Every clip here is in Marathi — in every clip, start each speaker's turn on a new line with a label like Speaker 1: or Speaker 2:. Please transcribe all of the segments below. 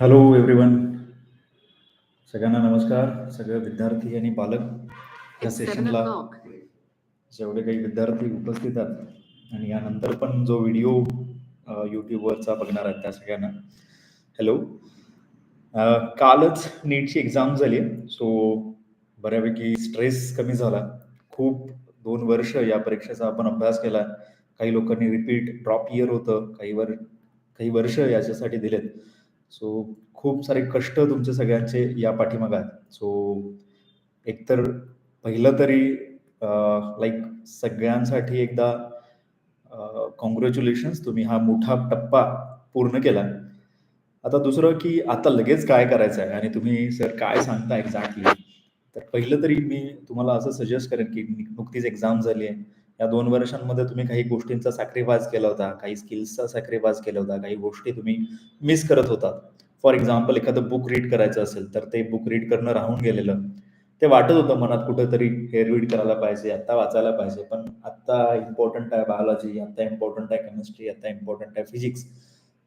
Speaker 1: हॅलो एव्हरीवन सगळ्यांना नमस्कार. सगळे विद्यार्थी आणि पालक या सेशनला. जेवढे काही विद्यार्थी उपस्थित आहेत आणि यानंतर पण जो व्हिडिओ यूट्यूबवरचा बघणार आहेत त्या सगळ्यांना. हॅलो कालच नीटची एक्झाम झाली. सो बऱ्यापैकी स्ट्रेस कमी झाला. खूप दोन वर्ष या परीक्षेचा आपण अभ्यास केला. काही लोकांनी रिपीट ड्रॉप इयर होतं. काही वर काही वर्ष याच्यासाठी दिलेत. सो खूप सारे कष्ट तुमचे सगळ्यांचे या पाठीमागा आहेत. सो एकतर पहिलं तरी लाईक सगळ्यांसाठी एकदा कॉंग्रॅच्युलेशन्स तुम्ही हा मोठा टप्पा पूर्ण केला. आता दुसरं की आता लगेच काय करायचं आहे? आणि तुम्ही सर काय सांगता एक्झॅक्टली तर पहिलं तरी मी तुम्हाला असं सजेस्ट करेन की नुकतीच एक्झाम झाली आहे. या दोन वर्षांमध्ये तुम्ही काही गोष्टींचा सॅक्रिफाईस केला होता काही स्किल्सचा सॅक्रिफाईस केला होता काही गोष्टी तुम्ही मिस करत होतात. फॉर एक्झाम्पल एखादं बुक रीड करायचं असेल तर ते बुक रीड करणं राहून गेलेलं. ते वाटत होतं मनात कुठेतरी हे रीड करायला पाहिजे आता वाचायला पाहिजे पण आता इम्पॉर्टंट आहे बायोलॉजी आता इम्पॉर्टंट आहे केमिस्ट्री आता इम्पॉर्टंट आहे फिजिक्स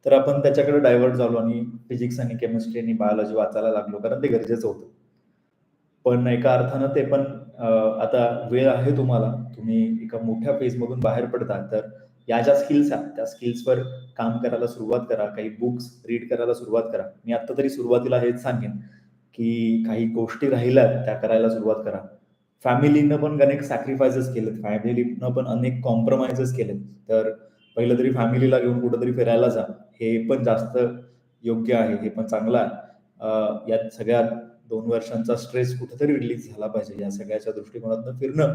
Speaker 1: तर आपण त्याच्याकडे डायव्हर्ट झालो आणि फिजिक्स आणि केमिस्ट्री आणि बायोलॉजी वाचायला लागलो कारण ते गरजेचं होतं. पण एका अर्थानं ते पण आता वेळ आहे तुम्हाला. तुम्ही एका मोठ्या फेजमधून बाहेर पडता तर या ज्या स्किल्स आहेत त्या स्किल्सवर काम करायला सुरुवात करा. काही बुक्स रीड करायला सुरुवात करा. मी आत्ता तरी सुरुवातीला हेच सांगेन की काही गोष्टी राहिल्या त्या करायला सुरुवात करा. फॅमिलीनं पण अनेक सॅक्रिफायसेस केलेत. फॅमिलीनं पण अनेक कॉम्प्रोमाइजेस केलेत. तर पहिलं तरी फॅमिलीला घेऊन कुठंतरी फिरायला जा. हे पण जास्त योग्य आहे. हे पण चांगलं आहे. यात सगळ्यात दोन वर्षांचा स्ट्रेस कुठेतरी रिलीज झाला पाहिजे. या सगळ्याच्या दृष्टिकोनातून फिरणं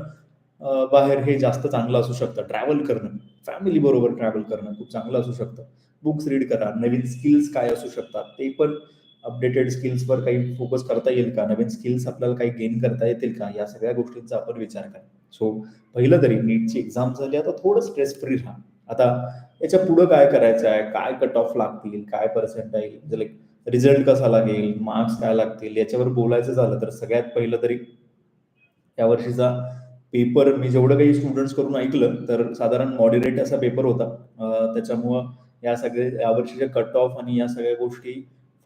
Speaker 1: बाहेर हे जास्त चांगलं असू शकतं. ट्रॅव्हल करणं फॅमिली बरोबर ट्रॅव्हल करणं खूप चांगलं असू शकतं. बुक्स रीड करा नवीन स्किल्स काय असू शकतात ते पण अपडेटेड स्किल्सवर काही फोकस करता येईल का? नवीन स्किल्स आपल्याला काही गेन करता येतील का? या सगळ्या गोष्टींचा आपण विचार करा. सो पहिलं तरी नीटची एक्झाम झाली आता थोडं स्ट्रेस फ्री राहा. आता याच्या पुढं काय करायचं आहे काय कट ऑफ लागतील? काय पर्सेंटाईल म्हणजे लाईक रिझल्ट कसा लागेल मार्क्स काय लागतील याच्यावर बोलायचं झालं तर सगळ्यात पहिलं तरी या वर्षीचा पेपर मी जेवढं काही स्टुडंट्स करून ऐकलं तर साधारण मॉडरेट असा पेपर होता. त्याच्यामुळं या सगळे यावर्षीच्या कट ऑफ आणि या सगळ्या गोष्टी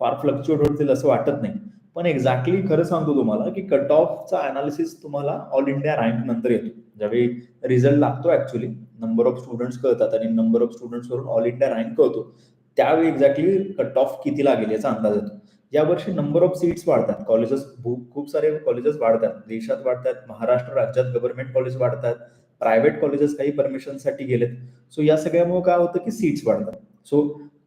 Speaker 1: फार फ्लक्च्युएट होतील असं वाटत नाही. पण एक्झॅक्टली खरं सांगतो तुम्हाला की कट ऑफचा अनालिसिस तुम्हाला ऑल इंडिया रँक नंतर येतो. ज्यावेळी रिझल्ट लागतो ऍक्च्युली नंबर ऑफ स्टुडंट्स कळतात आणि नंबर ऑफ स्टुडंट्स वरून ऑल इंडिया रँक कळतो. त्यावेळी एक्झॅक्टली कट ऑफ किती लागेल याचा अंदाज येतो. यावर्षी नंबर ऑफ सीट्स वाढतात. कॉलेजेस खूप सारे कॉलेजेस वाढतात. देशात वाढतात. महाराष्ट्र राज्यात गव्हर्नमेंट कॉलेज वाढतात. प्रायव्हेट कॉलेजेस काही परमिशनसाठी गेलेत. सो या सगळ्यामुळे काय होतं की सीट्स वाढतात. सो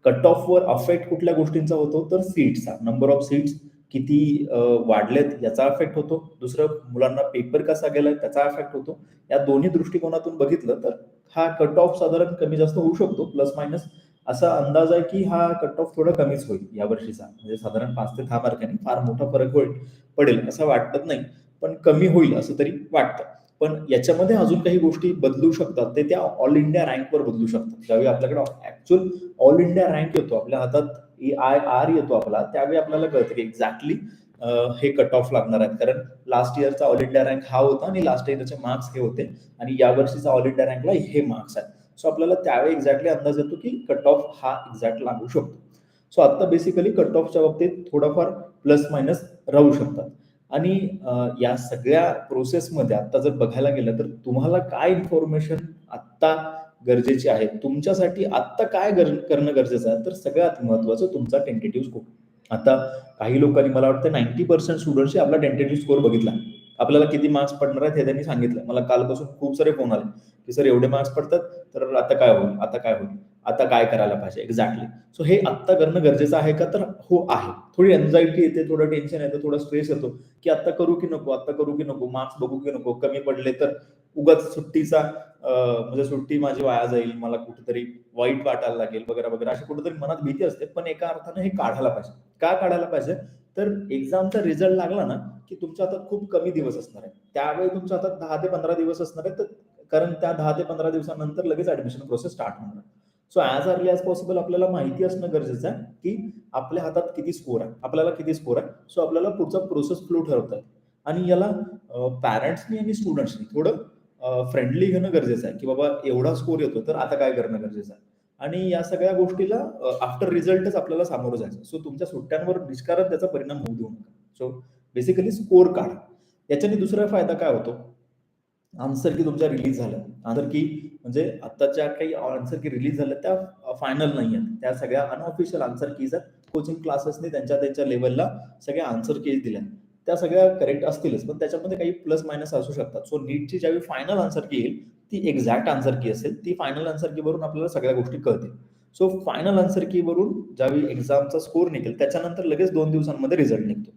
Speaker 1: कट ऑफ वर अफेक्ट कुठल्या गोष्टींचा होतो? तर सीट्सचा नंबर ऑफ सीट्स किती वाढलेत याचा अफेक्ट होतो. दुसरं मुलांना पेपर कसा गेला त्याचा अफेक्ट होतो. या दोन्ही दृष्टिकोनातून बघितलं तर हा कट ऑफ साधारण कमी जास्त होऊ शकतो. प्लस मायनस असा अंदाज आहे की हा कट ऑफ थोडा कमीच होईल या वर्षीचा. म्हणजे साधारण पाच ते दहा मार्कांनी फार मोठा फरक होईल पडेल असं वाटत नाही. पण कमी होईल असं तरी वाटतं. पण याच्यामध्ये अजून काही गोष्टी बदलू शकतात. ते त्या ऑल इंडिया रँकवर बदलू शकतात. ज्यावेळी आपल्याकडे ऍक्च्युअल ऑल इंडिया रँक येतो आपल्या हातात ए आय आर येतो आपला त्यावेळी आपल्याला कळतं की एक्झॅक्टली हे कट ऑफ लागणार आहेत. कारण लास्ट इयरचा ऑल इंडिया रँक हा होता आणि लास्ट इयरचे मार्क्स हे होते. आणि या वर्षीचा ऑल इंडिया रँकला हे मार्क्स आहेत. सो आपल्याला त्यावेळी एक्झॅक्टली अंदाज येतो की कट ऑफ हा एक्झॅक्ट लागू शकतो. सो आता बेसिकली कट ऑफच्या बाबतीत थोडाफार प्लस मायनस राहू शकतात. आणि या सगळ्या प्रोसेसमध्ये आता जर बघायला गेलं तर तुम्हाला काय इन्फॉर्मेशन आत्ता गरजेची आहे? तुमच्यासाठी आत्ता काय करणं गरजेचं आहे? तर सगळ्यात महत्वाचं तुमचा टेंटेटिव्ह स्कोर आता काही लोकांनी मला वाटतं नाईन्टी पर्सेंट स्टुडंट्सची आपला टेंटेटिव्ह स्कोर बघितला. आपल्याला किती मार्क्स पडणार आहेत हे त्यांनी सांगितलं. मला कालपासून खूप सारे फोन आले की सर एवढे मार्क्स पडतात तर आता काय होईल? आता काय होईल? आता काय करायला पाहिजे? एक्झॅक्टली सो हे आत्ता करणं गरजेचं आहे का? तर हो आहे. थोडी एन्झायटी येते थोडं टेन्शन येतं थोडं स्ट्रेस येतो की आता करू की नको? आता करू की नको? मार्क्स बघू की नको? कमी पडले तर उगाच सुट्टीचा म्हणजे सुट्टी माझी वाया जाईल मला कुठेतरी वाईट वाटायला लागेल वगैरे वगैरे अशी कुठेतरी मनात भीती असते. पण एका अर्थानं हे काढायला पाहिजे. का काढायला पाहिजे? तर एक्झामचा रिझल्ट लागला ना की तुमच्या हातात खूप कमी दिवस असणार आहे त्यावेळी तुमच्या हातात दहा ते पंधरा दिवस असणार आहे तर कारण त्या दहा ते पंधरा दिवसानंतर लगेच ऍडमिशन प्रोसेस स्टार्ट होणार आहे. So as early as possible आपल्याला माहिती असणं गरजेचं आहे की आपल्या हातात किती स्कोर आहे. आपल्याला किती स्कोर आहे. सो आपल्याला पुढचा प्रोसेस फ्लो ठरवता येईल. आणि याला पॅरेंट्सनी आणि स्टुडंट्सनी थोडं फ्रेंडली घेणं गरजेचं आहे. की बाबा एवढा स्कोर येतो तर आता काय करणं गरजेचं आहे? आणि या सगळ्या गोष्टीला आफ्टर रिझल्टच आपल्याला सामोरं जायचं. सो तुमच्या सुट्ट्यांवर निष्कारण त्याचा परिणाम होऊ देऊ नका. सो बेसिकली स्कोर काढा. याच्याने दुसरा फायदा काय होतो? आन्सर की तुमच्या रिलीज झाल्या. आन्सर की म्हणजे आत्ताच्या काही आन्सर की रिलीज झाल्या त्या फायनल नाही आहेत. त्या सगळ्या अनऑफिशियल आन्सर कीज आहेत. कोचिंग क्लासेसने त्यांच्या त्यांच्या लेवलला सगळ्या आन्सर कीज दिल्या त्या सगळ्या करेक्ट असतीलच पण त्याच्यामध्ये काही प्लस मायनस असू शकतात. सो नीटची ज्यावेळी फायनल आन्सर की येईल ती एक्झॅक्ट आन्सर की असेल. ती फायनल आन्सर की वरून आपल्याला सगळ्या गोष्टी कळतील. सो फायनल आन्सर की वरून ज्यावेळी एक्झामचा स्कोर निघेल त्याच्यानंतर लगेच दोन दिवसांमध्ये रिझल्ट निघतो.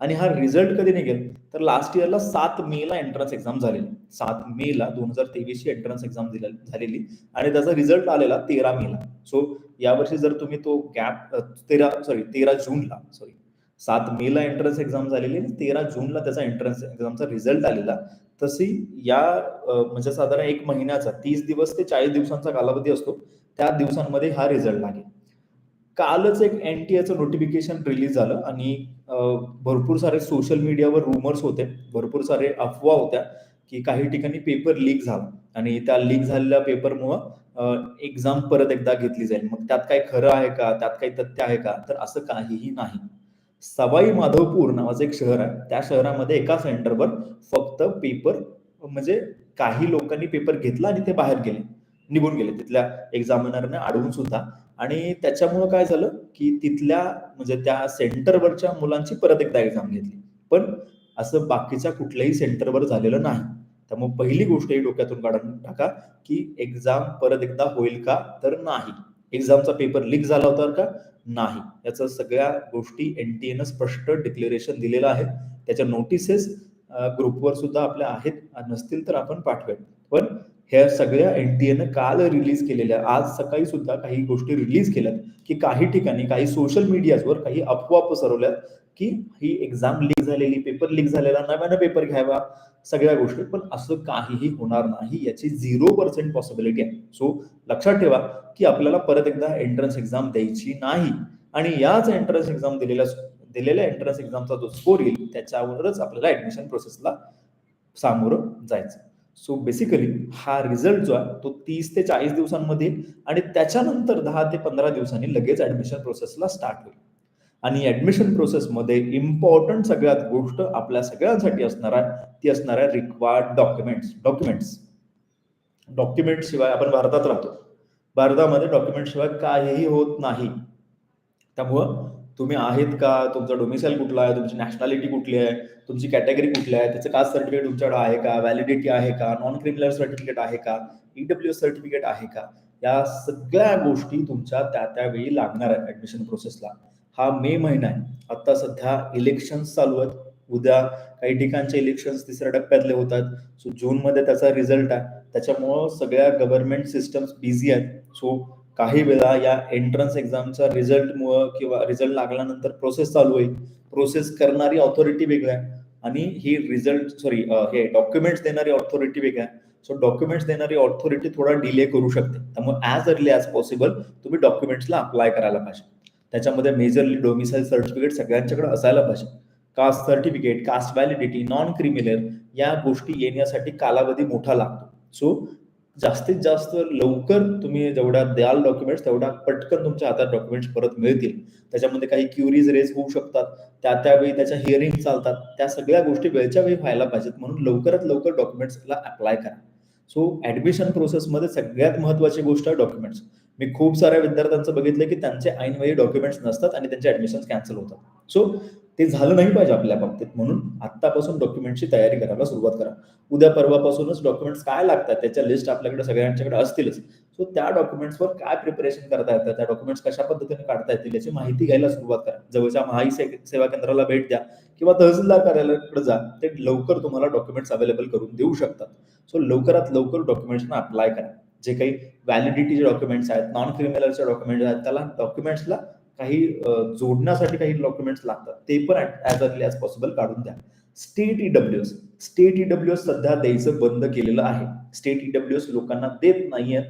Speaker 1: आणि हा रिझल्ट कधी निघेल? तर लास्ट इयरला सात मे ला एंट्रन्स एक्झाम झालेली. सात मे ला दोन हजार तेवीसची एंट्रन्स एक्झाम झालेली. आणि त्याचा रिझल्ट आलेला तेरा मेला सो यावर्षी जर तुम्ही तो गॅप तेरा सॉरी तेरा जूनला सॉरी सात मे ला एंट्रन्स एक्झाम झालेली आणि तेरा जूनला त्याचा एंट्रन्स एक्झामचा रिझल्ट आलेला. तशी या म्हणजे साधारण एक महिन्याचा तीस दिवस ते चाळीस दिवसांचा कालावधी असतो. त्या दिवसांमध्ये हा रिझल्ट लागेल. कालच एक एनटीएचं नोटिफिकेशन रिलीज झालं आणि भरपूर सारे सोशल मीडियावर रुमर्स होते. भरपूर सारे अफवा होत्या की काही ठिकाणी पेपर लीक झाला. आणि त्या लीक झालेल्या पेपरमुळं एक्झाम परत एकदा घेतली जाईल. मग त्यात काही खरं आहे का? त्यात काही तथ्य आहे का? तर असं काहीही नाही. सवाई माधवपूर नावाचं एक शहर आहे. त्या शहरामध्ये एका सेंटरवर फक्त पेपर म्हणजे काही लोकांनी पेपर घेतला आणि ते बाहेर गेले निघून गेले. तिथल्या एक्झामिनरने अडवून सुद्धा. आणि त्याच्यामुळं काय झालं की तिथल्या म्हणजे त्या सेंटरवरच्या मुलांची परत एकदा एक्झाम घेतली. पण असं बाकीच्या कुठल्याही सेंटरवर झालेलं नाही. त्यामुळे पहिली गोष्ट ही डोक्यातून काढून टाका की एक्झाम परत एकदा होईल का तर नाही. एक्झामचा पेपर लीक झाला होता का? नाही. याचं सगळ्या गोष्टी एनटीएनं स्पष्ट डिक्लेरेशन दिलेलं आहे. त्याच्या नोटिसेस ग्रुपवर सुद्धा आपल्या आहेत. नसतील तर आपण पाठवेल पण ह्या सगळ्या एनटीएनं काल रिलीज केलेल्या आज सकाळी सुद्धा काही गोष्टी रिलीज केल्यात की काही ठिकाणी काही सोशल मीडियावर काही अफवा पसरवल्यात की ही एक्झाम लीक झालेली पेपर लीक झालेला नव्यानं पेपर घ्यावा सगळ्या गोष्टी. पण असं काहीही होणार नाही याची झिरो पर्सेंट पॉसिबिलिटी आहे. सो लक्षात ठेवा की आपल्याला परत एकदा एंट्रन्स एक्झाम द्यायची नाही. आणि याच एंट्रन्स एक्झाम दिलेल्या दिलेल्या एंट्रन्स एक्झामचा जो स्कोर येईल त्याच्यावरच आपल्याला ऍडमिशन प्रोसेसला सामोरं जायचं. सो बेसिकली हा रिझल्ट जो आहे तो तीस ते चाळीस दिवसांमध्ये आणि त्याच्यानंतर दहा ते पंधरा दिवसांनी लगेच ऍडमिशन प्रोसेसला स्टार्ट होईल. आणि ऍडमिशन प्रोसेसमध्ये इम्पॉर्टंट सगळ्यात गोष्ट आपल्या सगळ्यांसाठी असणार आहे ती असणार आहे रिक्वायर्ड डॉक्युमेंट्स डॉक्युमेंट्स डॉक्युमेंट शिवाय आपण भारतात राहतो. भारतामध्ये डॉक्युमेंट शिवाय काहीही होत नाही. त्यामुळं तुम्ही आहेत का? तुमचा डोमिसाईल कुठला आहे? तुमची नॅशनॅलिटी कुठली आहे? तुमची कॅटेगरी कुठली आहे? त्याचं कास्ट सर्टिफिकेट तुमच्याकडे आहे का? व्हॅलिडिटी आहे का? नॉन क्रिमिनल सर्टिफिकेट आहे का? ईडब्ल्यू एस सर्टिफिकेट आहे का? या सगळ्या गोष्टी तुमच्या त्या त्यावेळी लागणार आहेत ऍडमिशन प्रोसेसला हा मे महिना आहे. आता सध्या इलेक्शन चालू आहेत. उद्या काही ठिकाणचे इलेक्शन तिसऱ्या टप्प्यातले होतात. सो जूनमध्ये त्याचा रिझल्ट आहे. त्याच्यामुळं सगळ्या गव्हर्नमेंट सिस्टम्स बिझी आहेत. सो काही वेळा या एंट्रन्स एक्झामचा रिझल्टमुळं किंवा रिझल्ट लागल्यानंतर प्रोसेस चालू होईल. प्रोसेस करणारी ऑथॉरिटी वेगळ्या आणि ही रिझल्ट सॉरी हे डॉक्युमेंट्स देणारी ऑथॉरिटी वेगळ्या सो डॉक्युमेंट्स देणारी ऑथॉरिटी थोडा डिले करू शकते. त्यामुळे ॲज अर्ली ॲज पॉसिबल तुम्ही डॉक्युमेंट्सला अप्लाय करायला पाहिजे. त्याच्यामध्ये मेजरली डोमिसाईल सर्टिफिकेट सगळ्यांच्याकडे असायला पाहिजे. Caste certificate caste validity non criminal या गोष्टी येण्यासाठी कालावधी मोठा लागतो. सो जास्तीत जास्त लवकर तुम्ही जेवढ्या द्याल डॉक्युमेंट्स तेवढ्या पटकन तुमच्या हातात डॉक्युमेंट्स परत मिळतील. त्याच्यामध्ये काही क्युरीज रेज होऊ शकतात. त्या त्यावेळी त्याच्या हिअरिंग चालतात. त्या सगळ्या गोष्टी वेळच्या वेळी व्हायला पाहिजेत. म्हणून लवकरात लवकर डॉक्युमेंट्सला अप्लाय करा. सो ऍडमिशन प्रोसेसमध्ये सगळ्यात महत्वाची गोष्ट आहे डॉक्युमेंट्स मी खूप साऱ्या विद्यार्थ्यांचं बघितलं की त्यांचे ऐनवेळी डॉक्युमेंट्स नसतात आणि त्यांचे ऍडमिशन कॅन्सल होतात. सो ते झालं नाही पाहिजे आपल्या बाबतीत म्हणून आत्तापासून डॉक्युमेंटची तयारी करायला सुरुवात करा. उद्या परवापासूनच डॉक्युमेंट्स काय लागतात त्याच्या लिस्ट आपल्याकडे सगळ्यांच्याकडे असतीलच. सो त्या डॉक्युमेंट्सवर काय प्रिपरेशन करता येतं? त्या डॉक्युमेंट्स कशा पद्धतीने काढता येतील याची माहिती घ्यायला सुरुवात करा. जवळच्या महाई सेवा केंद्राला भेट द्या किंवा तहसीलदार कार्यालयाकडे जा. ते लवकर तुम्हाला डॉक्युमेंट्स अवेलेबल करून देऊ शकतात. सो लवकरात लवकर डॉक्युमेंट्सना अप्लाय करा. जे काही व्हॅलिडिटीचे डॉक्युमेंट्स आहेत नॉन क्रिमिनलचे डॉक्युमेंट्स आहेत त्याला डॉक्युमेंट्सला काही जोडण्यासाठी काही डॉक्युमेंट्स लागतात. ते पण ऍज अर्ली ॲज पॉसिबल काढून द्या. State EW S state EW S सध्या द्यायचं बंद केलेलं आहे. स्टेट ईडब्ल्यू एस लोकांना देत नाहीयेत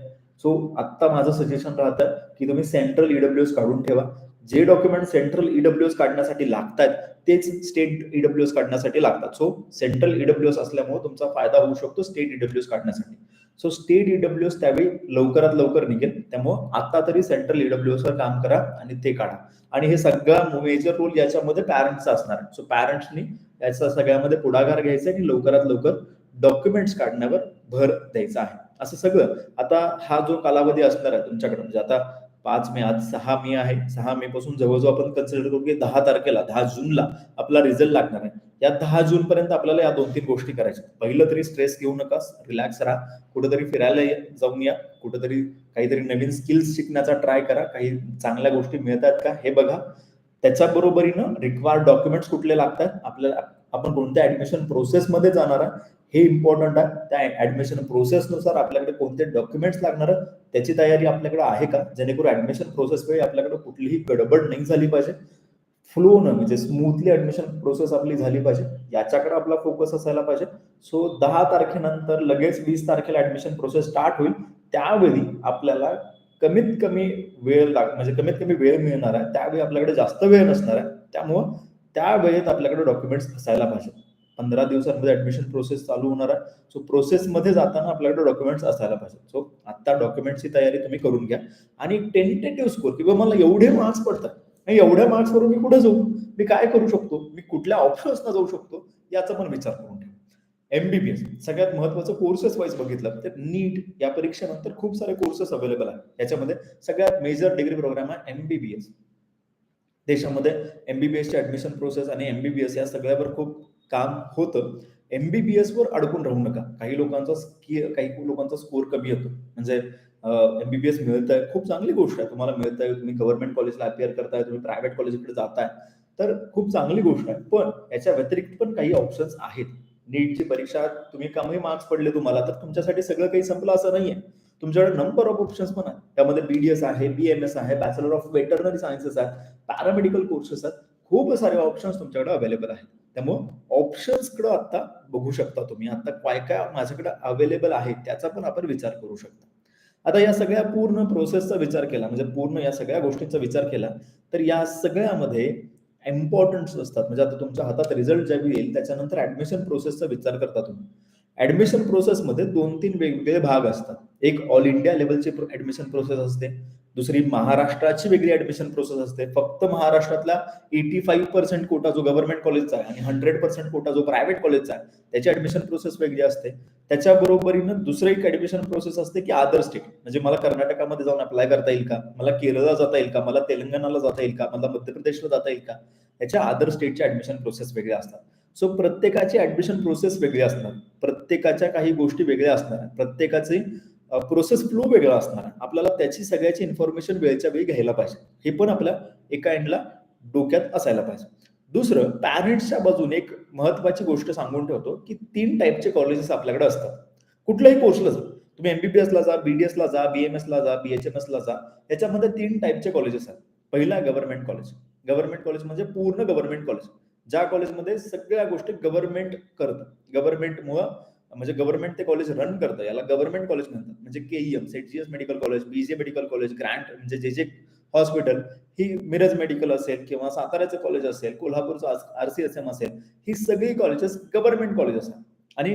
Speaker 1: सो आत्ता माझं सजेशन राहतं की तुम्ही सेंट्रल ईडब्ल्यू एस काढून ठेवा. जे डॉक्युमेंट सेंट्रल ईडब्ल्यू एस काढण्यासाठी लागतात तेच स्टेट ईडब्ल्यू एस काढण्यासाठी लागतात. सो सेंट्रल ईडब्ल्यू एस असल्यामुळे तुमचा फायदा होऊ शकतो स्टेट ईडब्ल्यू एस काढण्यासाठी. सो स्टेट ईडब्ल्यूएस त्यावेळी लवकरात लवकर निघेल. त्यामुळं आता तरी सेंट्रल ईडब्ल्यूएस वर काम करा आणि ते काढा. आणि हे सगळा मेजर रोल याच्यामध्ये पॅरेंट्सचा असणार. सो पॅरेंट्सनी याचा सगळ्यामध्ये पुढाकार घ्यायचा आणि लवकरात लवकर डॉक्युमेंट्स काढण्यावर भर द्यायचा आहे. असं सगळं. आता हा जो कालावधी असणार आहे तुमच्याकडे म्हणजे आता पाच मे आज सहा मे आहे. सहा मे पासून जवळजवळ आपण कन्सिडर करू की दहा तारखेला दहा जूनला आपला रिझल्ट लागणार आहे. या दहा जून पर्यंत आपल्याला या दोन तीन गोष्टी करायच्या पहिलं तरी स्ट्रेस घेऊ नका रिलॅक्स राहा. कुठेतरी फिरायला ये- जाऊन या. कुठेतरी काहीतरी नवीन स्किल्स शिकण्याचा ट्राय करा. काही चांगल्या गोष्टी मिळतात का हे बघा. त्याच्या बरोबरीनं रिक्वायर्ड डॉक्युमेंट्स कुठले लागतात? आपल्याला आपण कोणत्या ऍडमिशन प्रोसेसमध्ये जाणार आहे हे इम्पॉर्टंट आहे. त्या ऍडमिशन प्रोसेसनुसार आपल्याकडे कोणते डॉक्युमेंट्स लागणार त्याची तयारी आपल्याकडे आहे का? जेणेकरून ऍडमिशन प्रोसेस वेळी आपल्याकडे कुठलीही गडबड नाही झाली पाहिजे. फ्लो न म्हणजे स्मूथली ऍडमिशन प्रोसेस आपली झाली पाहिजे. याच्याकडे आपला फोकस असायला पाहिजे. सो दहा तारखेनंतर लगेच वीस तारखेला ऍडमिशन प्रोसेस स्टार्ट होईल. त्यावेळी आपल्याला कमीत कमी वेळ लाग म्हणजे कमीत कमी वेळ मिळणार आहे. त्यावेळी आपल्याकडे जास्त वेळ नसणार आहे. त्यामुळं त्या वेळेत आपल्याकडे डॉक्युमेंट्स असायला पाहिजे. पंधरा दिवसांमध्ये ऍडमिशन प्रोसेस चालू होणार आहे. सो प्रोसेसमध्ये जाताना आपल्याकडे डॉक्युमेंट्स असायला पाहिजे सो आता डॉक्युमेंट्सची तयारी तुम्ही करून घ्या. आणि टेंटेटिव्ह स्कोर किंवा मला एवढे मार्क्स पडतात. नाही एवढ्या मार्क्सवरून मी कुठे जाऊ? मी काय करू शकतो? मी कुठल्या ऑप्शन्सना जाऊ शकतो? याचा पण विचार करून ठेवा. एमबीबीएस सगळ्यात महत्वाचं कोर्सेस वाईज बघितलं तर नीट या परीक्षेनंतर खूप सारे कोर्सेस अवेलेबल आहेत. याच्यामध्ये सगळ्यात मेजर डिग्री प्रोग्राम आहे एमबीबीएस देशामध्ये एमबीबीएसची ऍडमिशन प्रोसेस आणि एमबीबीएस या सगळ्यावर खूप काम होतं. एमबीबीएस वर अडकून राहू नका. काही लोकांचा स्की- काही लोकांचा स्कोर कमी येतो म्हणजे एमबीबीएस मिळत आहे खूप चांगली गोष्ट आहे. तुम्हाला मिळत आहे तुम्ही गव्हर्नमेंट कॉलेजला अपिअर करताय तुम्ही प्रायव्हेट कॉलेजकडे जाताय तर खूप चांगली गोष्ट आहे. पण याच्या व्यतिरिक्त पण काही ऑप्शन्स आहेत. नीटची परीक्षा तुम्ही कमी मार्क्स पडले तुम्हाला तर तुमच्यासाठी सगळं काही संपलं असं नाहीये. तुमच्याकडे नंबर ऑफ ऑप्शन्स पण आहेत. त्यामध्ये बीडीएस आहे बीएमएस आहे बॅचलर ऑफ वेटरनरी सायन्सेस आहे पॅरामेडिकल कोर्सेस आहेत. खूप सारे ऑप्शन्स तुमच्याकडे अवेलेबल आहेत. त्यामुळं ऑप्शन्सकडं आता बघू शकता तुम्ही. आता काय काय माझ्याकडे अवेलेबल आहे त्याचा पण आपण विचार करू शकता. आता या सगळ्या पूर्ण प्रोसेसचा विचार केला म्हणजे पूर्ण या सगळ्या गोष्टींचा विचार केला तर या सगळ्यामध्ये इम्पॉर्टन्स असतात. म्हणजे आता तुमच्या हातात रिझल्ट ज्यावेळी येईल त्याच्यानंतर ऍडमिशन प्रोसेसचा विचार करता तुम्ही. ऍडमिशन प्रोसेसमध्ये दोन तीन वेगवेगळे भाग असतात. एक ऑल इंडिया लेवलची ऍडमिशन प्रोसेस असते. दुसरी महाराष्ट्राची वेगळी ऍडमिशन प्रोसेस असते. फक्त महाराष्ट्रातला एटी फाईव्ह पर्सेंट कोटा जो गव्हर्नमेंट कॉलेजचा आहे आणि हंड्रेड पर्सेंट कोटा जो प्रायव्हेट कॉलेजचा आहे त्याची ऍडमिशन प्रोसेस वेगळी असते. त्याच्या बरोबरीनं दुसरं एक ऍडमिशन प्रोसेस असते की अदर स्टेट म्हणजे मला कर्नाटकामध्ये जाऊन अप्लाय करता येईल का? मला केरळला जाता येईल का? मला तेलंगणाला जाता येईल का? मला मध्य प्रदेशला जाता येईल का? याच्या अदर स्टेटच्या ऍडमिशन प्रोसेस वेगळ्या असतात. सो प्रत्येकाची ऍडमिशन प्रोसेस वेगळी असणार. प्रत्येकाच्या काही गोष्टी वेगळ्या असणार. प्रत्येकाचे प्रोसेस फ्लो वेगळा असणार. आपल्याला त्याची सगळ्याची इन्फॉर्मेशन वेळच्या वेळी घ्यायला पाहिजे. हे पण आपल्या एका एंडला डोक्यात असायला पाहिजे. दुसरं पॅरेंट्सच्या बाजूने एक महत्वाची गोष्ट सांगून ठेवतो की तीन टाईपचे कॉलेजेस आपल्याकडे असतात. कुठल्याही कोर्सला जा. तुम्ही एमबीबीएस ला जा बीडीएस ला जा बीएमएस ला जा बीएचएमएस ला जा याच्यामध्ये तीन टाईपचे कॉलेजेस आहेत. पहिला गव्हर्नमेंट कॉलेज गव्हर्नमेंट कॉलेज म्हणजे पूर्ण गव्हर्नमेंट कॉलेज ज्या कॉलेजमध्ये सगळ्या गोष्टी गव्हर्नमेंट करतं गव्हर्नमेंटमुळं म्हणजे गव्हर्नमेंट ते कॉलेज रन करतं याला गव्हर्नमेंट कॉलेज म्हणतात. म्हणजे KEM Seth GS medical college BJ medical college grant म्हणजे जे जे हॉस्पिटल ही मिरज मेडिकल असेल किंवा साताऱ्याचं कॉलेज असेल कोल्हापूरचं आर सी एस एम असेल ही सगळी कॉलेजेस गव्हर्नमेंट कॉलेज असतात. आणि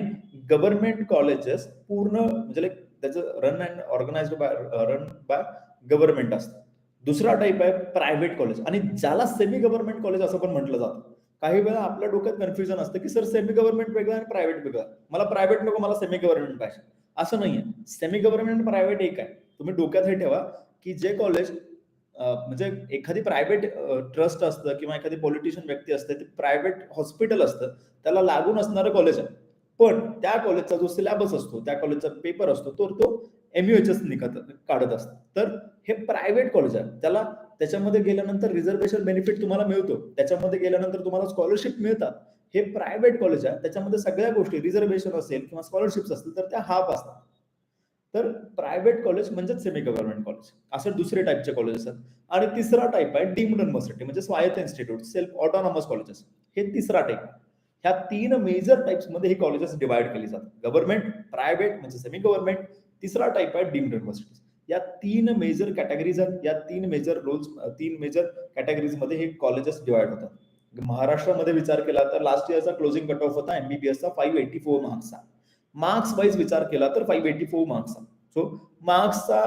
Speaker 1: गव्हर्नमेंट कॉलेजेस पूर्ण म्हणजे लाईक त्याचं run and organise by run by government असतं. दुसरा टाईप आहे प्रायव्हेट कॉलेज आणि ज्याला सेमी गव्हर्नमेंट कॉलेज असं पण म्हटलं जातं. काही वेळा आपल्या डोक्यात कन्फ्युजन असतं की सर सेमी गव्हर्नमेंट वेगळं आणि प्रायव्हेट वेगळं. मला प्रायव्हेट नको मला सेमी गव्हर्नमेंट पाहिजे. असं नाहीये. सेमी गव्हर्नमेंट प्रायव्हेट एक आहे. तुम्ही डोक्यात हे ठेवा की जे कॉलेज म्हणजे एखादी प्रायव्हेट ट्रस्ट असतं किंवा एखादी पॉलिटिशियन व्यक्ती असते ते प्रायव्हेट हॉस्पिटल असतं त्याला लागून असणारं कॉलेज आहे. पण त्या कॉलेजचा जो सिलेबस असतो त्या कॉलेजचा पेपर असतो तो तो एमयूएचएस निघत काढत असतो. तर हे प्रायव्हेट कॉलेज आहे. त्याला त्याच्यामध्ये गेल्यानंतर रिझर्वेशन बेनिफिट तुम्हाला मिळतो. त्याच्यामध्ये गेल्यानंतर तुम्हाला स्कॉलरशिप मिळतात. हे प्रायव्हेट कॉलेज आहे. त्याच्यामध्ये सगळ्या गोष्टी रिझर्वेशन असेल किंवा स्कॉलरशिप्स असतील तर त्या हाफ असतात. तर प्रायव्हेट कॉलेज म्हणजेच सेमी गव्हर्नमेंट कॉलेज असं दुसरे टाईपचे कॉलेज असतात आणि तिसरा टाईप आहे डीम्ड युनिव्हर्सिटी म्हणजे स्वायत्त इन्स्टिट्यूट सेल्फ ऑटोनॉमस कॉलेजेस हे तिसरा टाईप ह्या तीन मेजर टाईप्समध्ये हे कॉलेजेस डिवाइड केली जातात. गव्हर्नमेंट प्रायव्हेट म्हणजे सेमी गव्हर्नमेंट तिसरा टाईप आहे डीम्ड युनिव्हर्सिटी या तीन मेजर कॅटेगरीज आहेत. या तीन मेजर रोल्स तीन मेजर कॅटेगरीजमध्ये हे कॉलेजेस डिवाइड होतात. महाराष्ट्रामध्ये विचार केला तर लास्ट इयरचा क्लोजिंग कट ऑफ होता. एमबीबीएसचा फाईव्ह एटी फोर मार्क्सचा मार्क्स वाईज विचार केला तर five eighty four marks so मार्क्सचा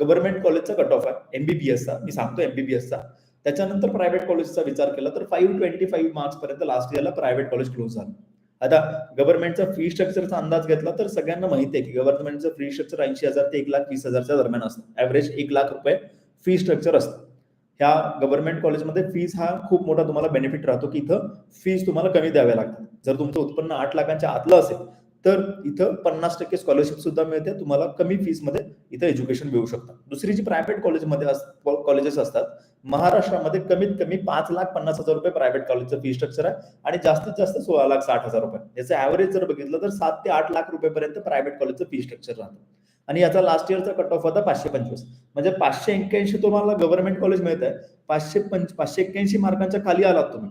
Speaker 1: government कॉलेजचा कट ऑफ आहे. एमबीबीएसचा मी सांगतो एमबीबीएसचा त्याच्यानंतर प्रायव्हेट कॉलेजचा विचार केला तर फाईव्ह ट्वेंटी फाईव्ह मार्क्स पर्यंत लास्ट इयरला प्रायव्हेट कॉलेज क्लोज झालं. आता गव्हर्नमेंटचा फी स्ट्रक्चरचा अंदाज घेतला तर सगळ्यांना माहिती आहे की गव्हर्नमेंटचं फी स्ट्रक्चर ऐंशी हजार ते एक लाख वीस हजारच्या दरम्यान असतं. ऍव्हरेज एक लाख रुपये फी स्ट्रक्चर असतं. ह्या गव्हर्नमेंट कॉलेजमध्ये फीज हा खूप मोठा तुम्हाला बेनिफिट राहतो की इथं फीज तुम्हाला कमी द्याव्या लागतात. जर तुमचं उत्पन्न आठ लाखांच्या आतलं असेल तर इथं पन्नास टक्के स्कॉलरशिप सुद्धा मिळते. तुम्हाला कमी फीसमध्ये इथं एज्युकेशन मिळू शकतं. दुसरी जी प्रायव्हेट कॉलेजमध्ये कॉलेजेस असतात महाराष्ट्रामध्ये कमीत कमी पाच लाख पन्नास हजार रुपये प्रायव्हेट कॉलेजचं फी स्ट्रक्चर आहे आणि जास्तीत जास्त सोळा लाख साठ हजार रुपये. याचं ऍव्हरेज जर बघितलं तर सात ते आठ लाख रुपयेपर्यंत प्रायव्हेट कॉलेजचं फी स्ट्रक्चर राहतं. आणि याचा लास्ट इयरचा कट ऑफ होता पाचशे पंचवीस. म्हणजे पाचशे एक्क्याऐंशी तुम्हाला गव्हर्नमेंट कॉलेज मिळत आहे पाचशे पंच पाचशे एक्क्याऐंशी मार्कांच्या खाली आलात तुम्ही.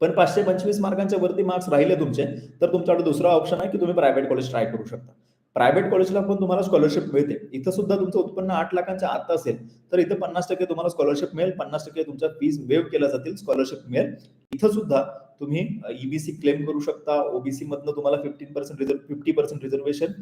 Speaker 1: पण पाचशे पंचवीस मार्कांच्या वरती मार्क्स राहिले तुमचे तर तुमच्याकडे दुसरा ऑप्शन आहे की तुम्ही प्रायव्हेट कॉलेज ट्राय करू शकता. प्रायव्हेट कॉलेजला पण तुम्हाला स्कॉलरशिप मिळते. इथं सुद्धा तुमचं उत्पन्न आठ लाखांच्या आत असेल तर इथं पन्नास टक्के तुम्हाला स्कॉलरशिप मिळेल पन्नास टक्के तुमच्या फीज वेव केल्या जातील स्कॉलरशिप मिळेल. इथं सुद्धा तुम्ही ईबीसी क्लेम करू शकता. ओबीसी मधनं तुम्हाला fifteen percent reserve fifty percent reservation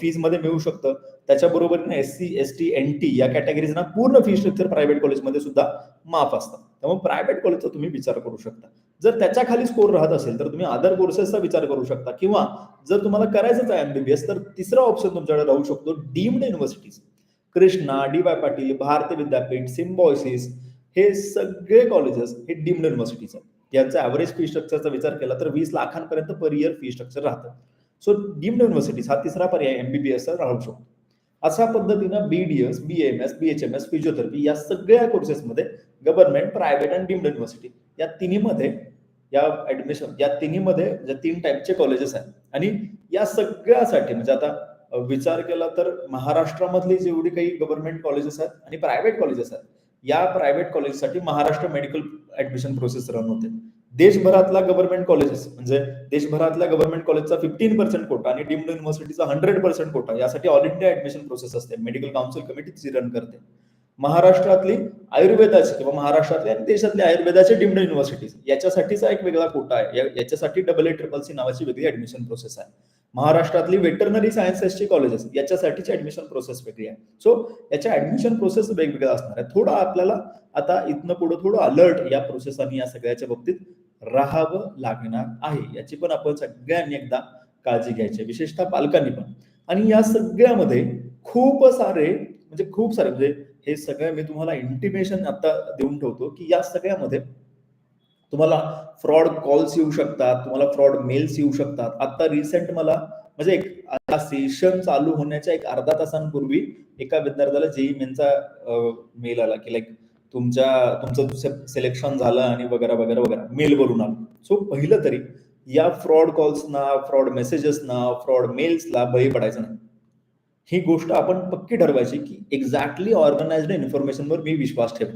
Speaker 1: फीजमध्ये मिळू शकतं. त्याच्याबरोबर S C S T N T या कॅटेगरीजना पूर्ण फी स्ट्रक्चर प्रायव्हेट कॉलेजमध्ये सुद्धा माफ असतात त्यामुळे प्रायव्हेट कॉलेजचा तुम्ही विचार करू शकता. जर त्याच्याखाली स्कोर राहत असेल तर तुम्ही अदर कोर्सेसचा विचार करू शकता. किंवा जर तुम्हाला करायचंच आहे एमबीबीएस तर तिसरा ऑप्शन तुमच्याकडे राहू शकतो deemed universities Krishna D Y Patil Bharatiya Vidyapeeth Symbiosis हे सगळे कॉलेजेस हे डीम्ड युनिव्हर्सिटीज आहेत. यांचा ऍव्हरेज फी स्ट्रक्चरचा विचार केला तर वीस लाखांपर्यंत पर इयर फी स्ट्रक्चर राहतं. सो डीम्ड युनिव्हर्सिटीज हा तिसरा पर्याय एमबीबीएसचा राहू शकतो. अशा पद्धतीनं BDS B M S B H M S physiotherapy या सगळ्या कोर्सेसमध्ये गव्हर्नमेंट प्रायव्हेट आणि डीम्ड युनिव्हर्सिटी या तिन्हीमध्ये या ऍडमिशन या तिन्हीमध्ये ज्या तीन टाईपचे कॉलेजेस आहेत. आणि या सगळ्यासाठी म्हणजे आता विचार केला तर महाराष्ट्रामधली जेवढी काही गव्हर्नमेंट कॉलेजेस आहेत आणि प्रायव्हेट कॉलेजेस आहेत या private कॉलेजसाठी Maharashtra medical admission process run होते. देशभरातला गव्हर्नमेंट कॉलेजेस म्हणजे देशभरातल्या गव्हर्नमेंट कॉलेजचा फिफ्टीन पर्सेंट कोटा आणि डीम्ड युनिव्हर्सिटीचा हंड्रेड पर्सेंट कोटा यासाठी ऑल इंडिया ऍडमिशन प्रोसेस असते. मेडिकल काउन्सिल कमिटी रन करते. महाराष्ट्रातली आयुर्वेदाची किंवा महाराष्ट्रातली आणि देशातल्या आयुर्वेदाच्या डिम्ड युनिव्हर्सिटीज याच्यासाठीचा एक वेगळा कोटा आहे. याच्यासाठी डबल ए ट्रिपल सी नावाची वेगळी ऍडमिशन प्रोसेस आहे. महाराष्ट्रातली वेटरनरी सायन्सेसची कॉलेजेस याच्यासाठीची ऍडमिशन प्रोसेस वेगळी आहे. सो याच्या ऍडमिशन प्रोसेस वेगवेगळ्या असणार आहे थोडा आपल्याला आता इथनं पुढे थोडं अलर्ट या प्रोसेस आणि या सगळ्याच्या बाबतीत राहावं लागणार आहे. याची पण आपण सगळ्यांनी एकदा काळजी घ्यायची विशेषतः पालकांनी पण. आणि या सगळ्यामध्ये खूप सारे म्हणजे खूप सारे म्हणजे हे सगळं मी तुम्हाला इंटिमेशन आता देऊन ठेवतो की या सगळ्यामध्ये तुम्हाला फ्रॉड कॉल्स येऊ शकतात तुम्हाला फ्रॉड मेल्स येऊ शकतात. आता रिसेंट मला म्हणजे एक सेशन चालू होण्याच्या एक अर्धा तासांपूर्वी एका विद्यार्थ्याला जेई मेनचा मेल आला की लाईक तुमच्या तुमचं सिलेक्शन झालं आणि वगैरे वगैरे वगैरे. मेलवरून आलं. सो पहिलं तरी या फ्रॉड कॉल्सना फ्रॉड मेसेजेसना फ्रॉड मेल्सला बळी पडायचं नाही. ही गोष्ट आपण पक्की ठरवायची की एक्झॅक्टली ऑर्गनाइज्ड इन्फॉर्मेशनवर मी विश्वास ठेवू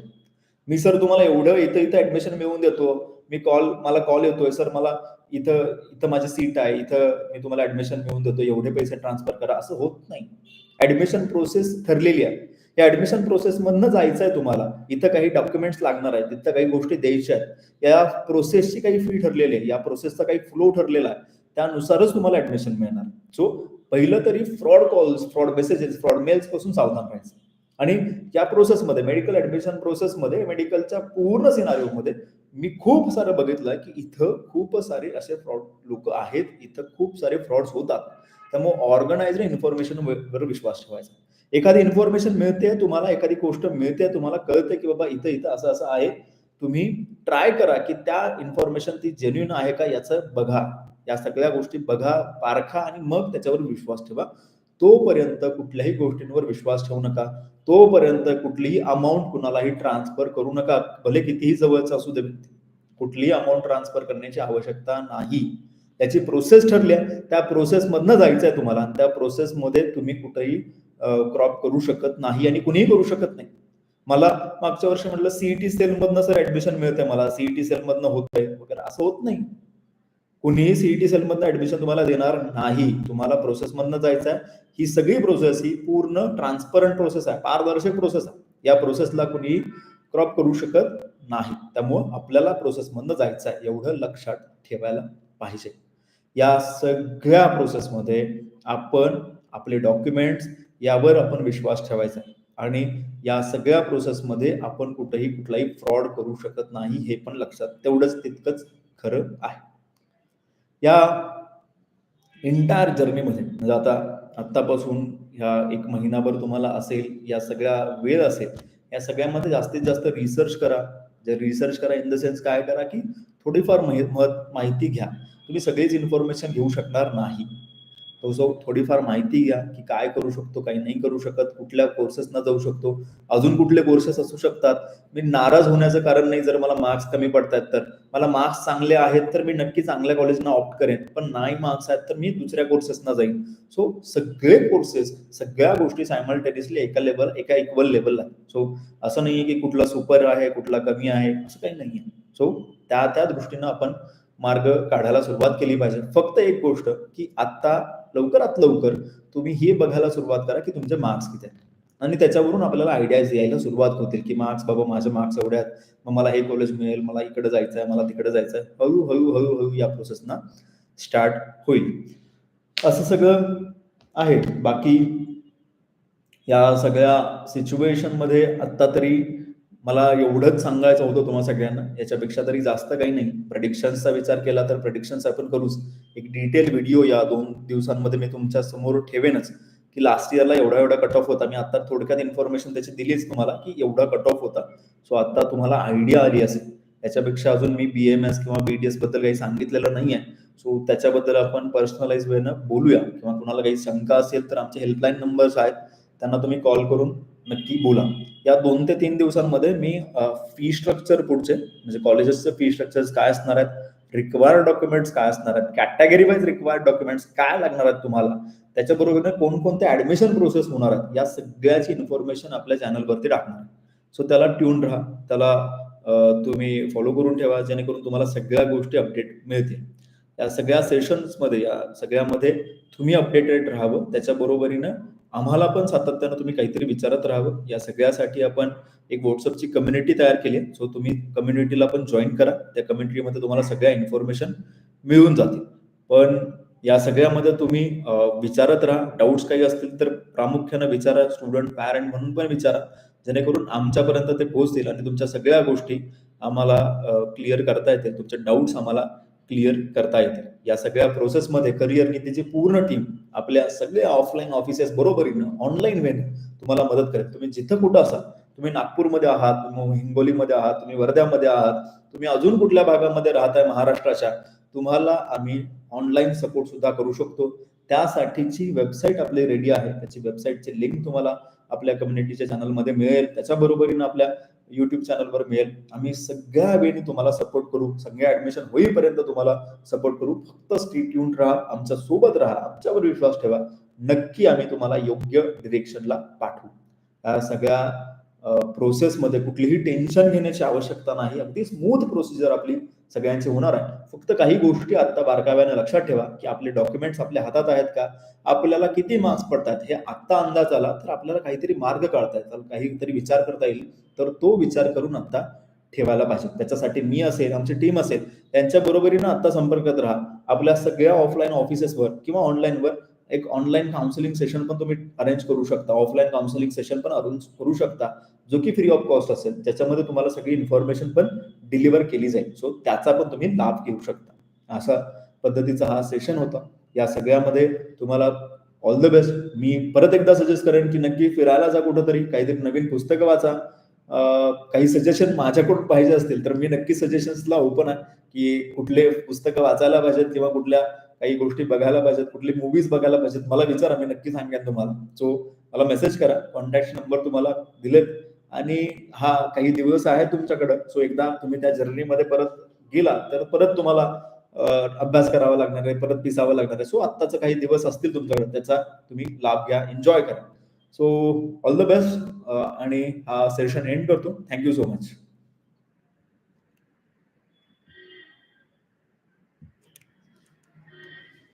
Speaker 1: मी सर तुम्हाला एवढं इथं इथं ऍडमिशन मिळवून देतो. मी कॉल मला कॉल येतोय. सर मला इथं इथं माझी सीट आहे. इथं मी तुम्हाला ऍडमिशन मिळवून देतो. एवढे पैसे ट्रान्सफर करा. असं होत नाही. ऍडमिशन प्रोसेस ठरलेली आहे. या ऍडमिशन प्रोसेसमधनं जायचं आहे तुम्हाला. इथं काही डॉक्युमेंट्स लागणार आहेत. तिथं काही गोष्टी द्यायच्या आहेत. या प्रोसेसची काही फी ठरलेली आहे. या प्रोसेसचा काही फ्लो ठरलेला आहे. त्यानुसारच तुम्हाला ऍडमिशन मिळणार. सो पहिलं तरी fraud calls fraud messages fraud मेल्सपासून सावधान राहायचं. आणि या प्रोसेसमध्ये मेडिकल ऍडमिशन प्रोसेसमध्ये मेडिकलच्या पूर्ण सिनारिओमध्ये मी खूप सारं बघितलं की इथं खूप सारे असे फ्रॉड लोक आहेत. इथं खूप सारे फ्रॉड्स होतात. त्यामुळे ऑर्गनाइज्ड इन्फॉर्मेशन वर विश्वास ठेवायचा. एखादी इन्फॉर्मेशन मिळते तुम्हाला एखादी गोष्ट मिळते तुम्हाला कळते की बाबा इथं इथं असं असं आहे. तुम्ही ट्राय करा की त्या इन्फॉर्मेशन ती जेन्युन आहे का याचं बघा. या सगळ्या गोष्टी बघा पारखा आणि मग त्याच्यावर विश्वास ठेवा. तोपर्यंत कुठल्याही गोष्टींवर विश्वास ठेवू नका. तोपर्यंत कुठलीही अमाऊंट कुणालाही ट्रान्सफर करू नका. भले कितीही जवळचं असू दे कुठलीही अमाऊंट ट्रान्सफर करण्याची आवश्यकता नाही. त्याची प्रोसेस ठरली आहे त्या प्रोसेसमधनं जायचं आहे तुम्हाला. त्या प्रोसेसमध्ये तुम्ही कुठेही क्रॉप करू शकत नाही आणि कुणीही करू शकत नाही. मला मागच्या वर्षी म्हटलं सीईटी सेलमधनं सर ऍडमिशन मिळतंय मला. सीईटी सेल होत होतंय. वगैरे असं होत नाही. कुणीही सीईटी सेलमधनं ऍडमिशन तुम्हाला देणार नाही. तुम्हाला प्रोसेसमधनं जायचं आहे. ही सगळी प्रोसेस ही पूर्ण ट्रान्सपरंट प्रोसेस आहे. पारदर्शक प्रोसेस आहे. या प्रोसेसला कुणीही क्रॉप करू शकत नाही. त्यामुळं आपल्याला प्रोसेसमधनं जायचं आहे. एवढं लक्षात ठेवायला पाहिजे. या सगळ्या प्रोसेसमध्ये आपण आपले डॉक्युमेंट्स यावर आपण विश्वास ठेवायचा आहे. आणि या सगळ्या प्रोसेसमध्ये आपण कुठेही कुठलाही फ्रॉड करू शकत नाही हे पण लक्षात. तेवढंच तितकंच खरं आहे. या एंटायर जर्नीमध्ये म्हणजे आता आत्तापासून ह्या एक महिनाभर तुम्हाला असेल या सगळ्या वेळ असेल या सगळ्यामध्ये जास्तीत जास्त रिसर्च करा. जे रिसर्च करा इन द सेन्स काय करा की थोडीफार माहिती घ्या. तुम्ही सगळीच इन्फॉर्मेशन घेऊ शकणार नाही. तो सो थोडीफार माहिती घ्या की काय करू शकतो काही नाही करू शकत कुठल्या कोर्सेसना जाऊ शकतो अजून कुठले कोर्सेस असू शकतात. मी नाराज होण्याचं कारण नाही जर मला मार्क्स कमी पडतात तर. मला मार्क्स चांगले आहेत तर मी नक्की चांगल्या कॉलेजना ऑप्ट करेन. पण नाही मार्क्स आहेत तर मी दुसऱ्या कोर्सेसना जाईन. सो सगळे कोर्सेस सगळ्या गोष्टी सायमल्टेनियसली एका लेवल एका इक्वल लेवलला सो असं नाहीये की कुठला सुपर आहे कुठला कमी आहे असं काही नाहीये. सो त्या त्या दृष्टीनं आपण मार्ग काढायला सुरुवात केली पाहिजे. फक्त एक गोष्ट की आता लवकरात लवकर तुम्ही हे बघायला सुरुवात करा की तुमचे मार्क्स किती आहेत. आणि त्याच्यावरून आपल्याला आयडियाज यायला सुरुवात होतील की मार्क्स बाबा माझे मार्क्स एवढे आहेत. मग मला हे कॉलेज मिळेल मला इकडे जायचं आहे मला तिकडे जायचं आहे हळूहळू हळूहळू या प्रोसेसना स्टार्ट होईल. असं सगळं आहे. बाकी या सगळ्या सिच्युएशनमध्ये आत्ता तरी मला एवढंच सांगायचं होतं तुम्हाला सगळ्यांना. याच्यापेक्षा तरी जास्त काही नाही. प्रडिक्शन्सचा विचार केला तर प्रडिक्शन्स आपण करूच. एक डिटेल व्हिडिओ या दोन दिवसांमध्ये मी तुमच्यासमोर ठेवेनच की लास्ट इयरला एवढा एवढा कट ऑफ होता. मी आता थोडक्यात इन्फॉर्मेशन त्याची दिलीच तुम्हाला की एवढा कट ऑफ होता. सो आता तुम्हाला आयडिया आली असेल. याच्यापेक्षा अजून मी बी एम एस किंवा बी डी एसबद्दल काही सांगितलेलं नाही आहे सो त्याच्याबद्दल आपण पर्सनलाइज वेनं बोलूया. किंवा कुणाला काही शंका असेल तर आमचे हेल्पलाईन नंबर्स आहेत. त्यांना तुम्ही कॉल करून नक्की बोला. या दोन ते तीन दिवसांमध्ये मी फी स्ट्रक्चर पुढचे म्हणजे कॉलेजेसचे फी स्ट्रक्चर काय असणार आहेत रिक्वायर्ड डॉक्युमेंट्स काय असणार आहेत? कॅटेगरी वाईज रिक्वायर्ड डॉक्युमेंट्स काय लागणार आहेत तुम्हाला? त्याच्याबरोबर कोणकोणते ऍडमिशन प्रोसेस होणार आहेत? या सगळ्याची इन्फॉर्मेशन आपल्या चॅनलवरती टाकणार सो त्याला ट्यून राहा. त्याला तुम्ही फॉलो करून ठेवा जेणेकरून तुम्हाला सगळ्या गोष्टी अपडेट मिळतील. या सगळ्या सेशन्समध्ये या सगळ्यामध्ये तुम्ही अपडेटेड राहावं. त्याच्या बरोबरीनं आम्हाला पण सातत्यानं तुम्ही काहीतरी विचारत राहावं. या सगळ्यासाठी आपण एक व्हॉट्सअपची कम्युनिटी तयार केली आहे. सो तुम्ही कम्युनिटीला पण जॉईन करा. त्या कम्युनिटीमध्ये तुम्हाला सगळ्या इन्फॉर्मेशन मिळून जातील. पण या सगळ्यामध्ये तुम्ही विचारत राहा. डाऊट्स काही असतील तर प्रामुख्यानं विचारा. स्टुडंट पॅरेंट म्हणून पण विचारा. जेणेकरून आमच्यापर्यंत ते पोहोचतील आणि तुमच्या सगळ्या गोष्टी आम्हाला क्लिअर करता येतील. तुमचे डाऊट्स आम्हाला क्लिअर करता येतील. या सगळ्या प्रोसेसमध्ये करिअर नीतीची पूर्ण टीम आपल्या सगळ्या ऑफलाईन ऑफिसेस बरोबरीनं ऑनलाईन वेने तुम्हाला मदत करेल. तुम्ही जिथं कुठं असाल तुम्ही नागपूरमध्ये आहात तुम्ही हिंगोलीमध्ये आहात तुम्ही वर्ध्यामध्ये आहात तुम्ही अजून कुठल्या भागामध्ये राहताय महाराष्ट्राच्या तुम्हाला आम्ही ऑनलाईन सपोर्ट सुद्धा करू शकतो. त्यासाठीची वेबसाईट आपली रेडी आहे. त्याची वेबसाईटची लिंक तुम्हाला आपल्या कम्युनिटीच्या चॅनलमध्ये मिळेल. त्याच्या बरोबरीनं आपल्या युट्यूब चॅनलवर मिळेल. आम्ही सगळ्या वेळी तुम्हाला सपोर्ट करू. सगळ्या ऍडमिशन होईपर्यंत तुम्हाला सपोर्ट करू. फक्त स्ट्रीट येऊन राहा. आमच्यासोबत राहा. आमच्यावर विश्वास ठेवा. नक्की आम्ही तुम्हाला योग्य डिरेक्शनला पाठवू. या सगळ्या प्रोसेसमध्ये कुठलीही टेन्शन घेण्याची आवश्यकता नाही. अगदी स्मूथ प्रोसिजर आपली सगळ्यांची होणार आहे. फक्त काही गोष्टी आता बारकाव्याने लक्षात ठेवा की आपले डॉक्युमेंट्स आपल्या हातात आहेत का? आपल्याला किती मार्क्स पडतात? हे आत्ता अंदाज आला तर आपल्याला काहीतरी मार्ग काढता येतात काहीतरी विचार करता येईल. तर तो विचार करून आत्ता ठेवायला पाहिजे. त्याच्यासाठी मी असेल आमची टीम असेल त्यांच्या बरोबरीनं आता संपर्कात राहा. आपल्या सगळ्या ऑफलाईन ऑफिसेसवर किंवा ऑनलाईनवर एक ऑनलाईन काउन्सिलिंग सेशन पण तुम्ही अरेंज करू शकता. ऑफलाईन काउन्सिलिंग सेशन पण अरेंज करू शकता जो की फ्री ऑफ कॉस्ट असेल. त्याच्यामध्ये तुम्हाला सगळी इन्फॉर्मेशन पण डिलिव्हर केली जाईल. सो त्याचा पण तुम्ही लाभ घेऊ शकता. अशा पद्धतीचा हा सेशन होता. या सगळ्यामध्ये तुम्हाला ऑल द बेस्ट मी परत एकदा सजेस्ट करेन की नक्की फिरायला जा कुठंतरी. काहीतरी नवीन पुस्तकं वाचा. काही सजेशन माझ्याकडून पाहिजे असतील तर मी नक्की सजेशन्सला ओपन आहे की कुठले पुस्तकं वाचायला पाहिजेत किंवा कुठल्या काही गोष्टी बघायला पाहिजेत कुठले मूवीज बघायला पाहिजेत. मला विचारा मी नक्की सांगेन तुम्हाला. सो मला मेसेज करा. कॉन्टॅक्ट नंबर तुम्हाला दिलेत. आणि हा काही दिवस आहे तुमच्याकडं. सो एकदा तुम्ही त्या जर्नीमध्ये परत गेला तर परत तुम्हाला अभ्यास करावा लागणार आहे परत पिसावं लागणार आहे. सो आत्ताचे काही दिवस असतील तुमच्याकडे त्याचा तुम्ही लाभ घ्या. एन्जॉय करा. सो ऑल द बेस्ट आणि हा सेशन एंड करतो. Thank you so much